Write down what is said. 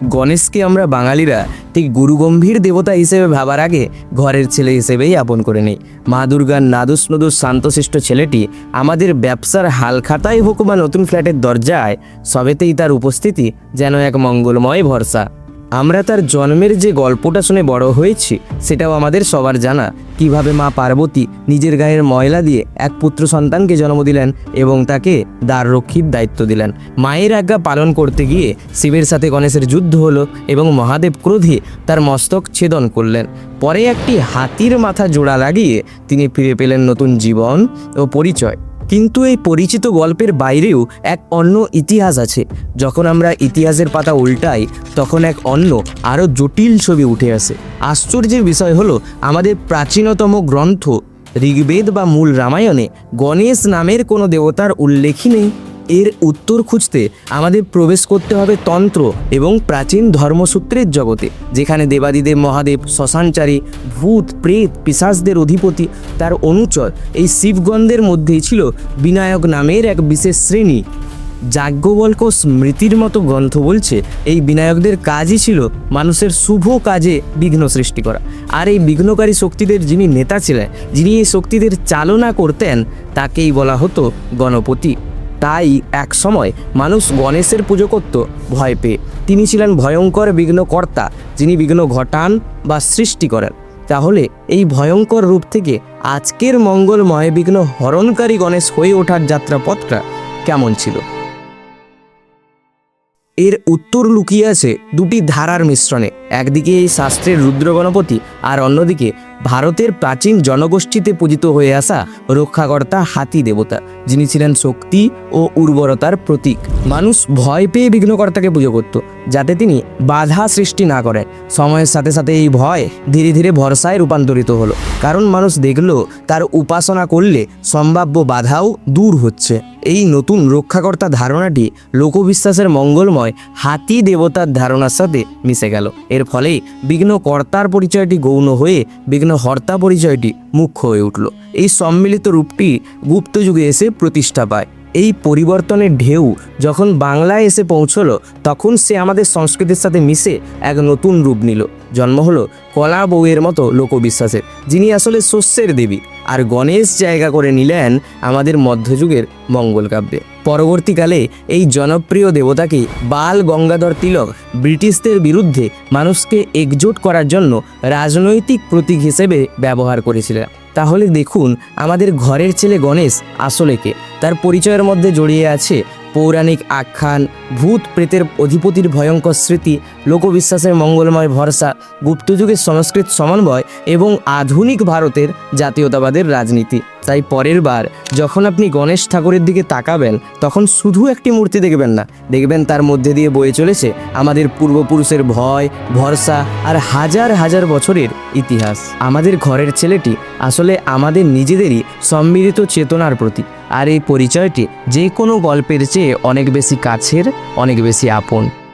গণেশকে আমরা বাঙালিরা ঠিক গুরুগম্ভীর দেবতা হিসেবে ভাবার আগে ঘরের ছেলে হিসেবেই আপন করে নিই। মা দুর্গার নাদুস নদুস শান্তশিষ্ট ছেলেটি আমাদের ব্যবসার হালখাতায় হোক বা নতুন ফ্ল্যাটের দরজায়, সবেতেই তার উপস্থিতি যেন এক মঙ্গলময় ভরসা। আমরা তার জন্মের যে গল্পটা শুনে বড় হয়েছি, সেটাও আমাদের সবার জানা। কীভাবে মা পার্বতী নিজের গায়ের ময়লা দিয়ে এক পুত্র সন্তানকে জন্ম দিলেন এবং তাকে দ্বার রক্ষীর দায়িত্ব দিলেন। মায়ের আজ্ঞা পালন করতে গিয়ে শিবের সাথে গণেশের যুদ্ধ হলো এবং মহাদেব ক্রোধে তার মস্তক ছেদন করলেন। পরে একটি হাতির মাথা জোড়া লাগিয়ে তিনি ফিরে পেলেন নতুন জীবন ও পরিচয়। কিন্তু এই পরিচিত গল্পের বাইরেও এক অন্য ইতিহাস আছে। যখন আমরা ইতিহাসের পাতা উল্টাই, তখন এক অন্য, আরও জটিল ছবি উঠে আসে। আশ্চর্যের বিষয় হলো, আমাদের প্রাচীনতম গ্রন্থ ঋগ্বেদ বা মূল রামায়ণে গণেশ নামের কোনো দেবতার উল্লেখই নেই। এর উত্তর খুঁজতে আমাদের প্রবেশ করতে হবে তন্ত্র এবং প্রাচীন ধর্মসূত্রের জগতে, যেখানে দেবাদিদেব মহাদেব, শ্মশানচারী, ভূত, প্রেত পিশাচদের অধিপতি, তার অনুচর এই শিবগন্ধের মধ্যেই ছিল বিনায়ক নামের এক বিশেষ শ্রেণি। যাজ্ঞবল্ক স্মৃতির মতো গ্রন্থ বলছে, এই বিনায়কদের কাজই ছিল মানুষের শুভ কাজে বিঘ্ন সৃষ্টি করা। আর এই বিঘ্নকারী শক্তিদের যিনি নেতা ছিলেন, যিনি এই শক্তিদের চালনা করতেন, তাকেই বলা হতো গণপতি। তাই এক সময় মানুষ গণেশের পুজো করত, ভয় পেয়ে। তিনি ছিলেন ভয়ঙ্কর বিঘ্নকর্তা, যিনি বিঘ্ন ঘটান বা সৃষ্টি করেন। তাহলে এই ভয়ঙ্কর রূপ থেকে আজকের মঙ্গলময় বিঘ্ন হরণকারী গণেশ হয়ে ওঠার যাত্রাপথটা কেমন ছিল? এর উত্তর লুকিয়ে আছে দুটি ধারার মিশ্রণে, একদিকে এই শাস্ত্রের রুদ্র গণপতি আর অন্যদিকে ভারতের প্রাচীন জনগোষ্ঠীতে পূজিত হয়ে আসা রক্ষাকর্তা হাতি দেবতা, যিনি ছিলেন শক্তি ও উর্বরতার প্রতীক। মানুষ ভয় পেয়ে বিঘ্নকর্তাকে পুজো করত, যাতে তিনি বাধা সৃষ্টি না করেন। সময়ের সাথে সাথে এই ভয় ধীরে ধীরে ভরসায় রূপান্তরিত হলো, কারণ মানুষ দেখল তার উপাসনা করলে সম্ভাব্য বাধাও দূর হচ্ছে। এই নতুন রক্ষাকর্তা ধারণাটি লোকবিশ্বাসের মঙ্গলময় হাতি দেবতার ধারণার সাথে মিশে গেল। এর ফলে বিঘ্নকর্তার পরিচয়টি গৌণ হয়ে বিঘ্নহর্তা পরিচয়টি মুখ্য হয়ে উঠল। এই সম্মিলিত রূপটি গুপ্তযুগে এসে প্রতিষ্ঠা পায়। এই পরিবর্তনের ঢেউ যখন বাংলায় এসে পৌঁছলো, তখন সে আমাদের সংস্কৃতির সাথে মিশে এক নতুন রূপ নিল। জন্ম হলো কলা বউয়ের মতো লোকবিশ্বাসের, যিনি আসলে শস্যের দেবী। আর গণেশ জায়গা করে নিলেন আমাদের মধ্যযুগের মঙ্গল কাব্যে পরবর্তীকালে এই জনপ্রিয় দেবতাকে বাল গঙ্গাধর তিলক ব্রিটিশদের বিরুদ্ধে মানুষকে একজোট করার জন্য রাজনৈতিক প্রতীক হিসেবে ব্যবহার করেছিলেন। তাহলে দেখুন আমাদের ঘরের ছেলে গণেশ আসলে কে। তার পরিচয়ের মধ্যে জড়িয়ে আছে পৌরাণিক আখ্যান, ভূত প্রেতের অধিপতির ভয়ঙ্কর স্মৃতি, লোকবিশ্বাসের মঙ্গলময় ভরসা গুপ্তযুগের সংস্কৃত সমন্বয় এবং আধুনিক ভারতের জাতীয়তাবাদের রাজনীতি। তাই পরের বার যখন আপনি গণেশ ঠাকুরের দিকে তাকাবেন, তখন শুধু একটি মূর্তি দেখবেন না। দেখবেন তার মধ্যে দিয়ে বয়ে চলেছে আমাদের পূর্বপুরুষের ভয়, ভরসা আর হাজার হাজার বছরের ইতিহাস। আমাদের ঘরের ছেলেটি আসলে আমাদের নিজেদেরই সম্মিলিত চেতনার প্রতি আর এই পরিচয়টি যে কোনো গল্পের চেয়ে অনেক বেশি কাছের অনেক বেশি আপন।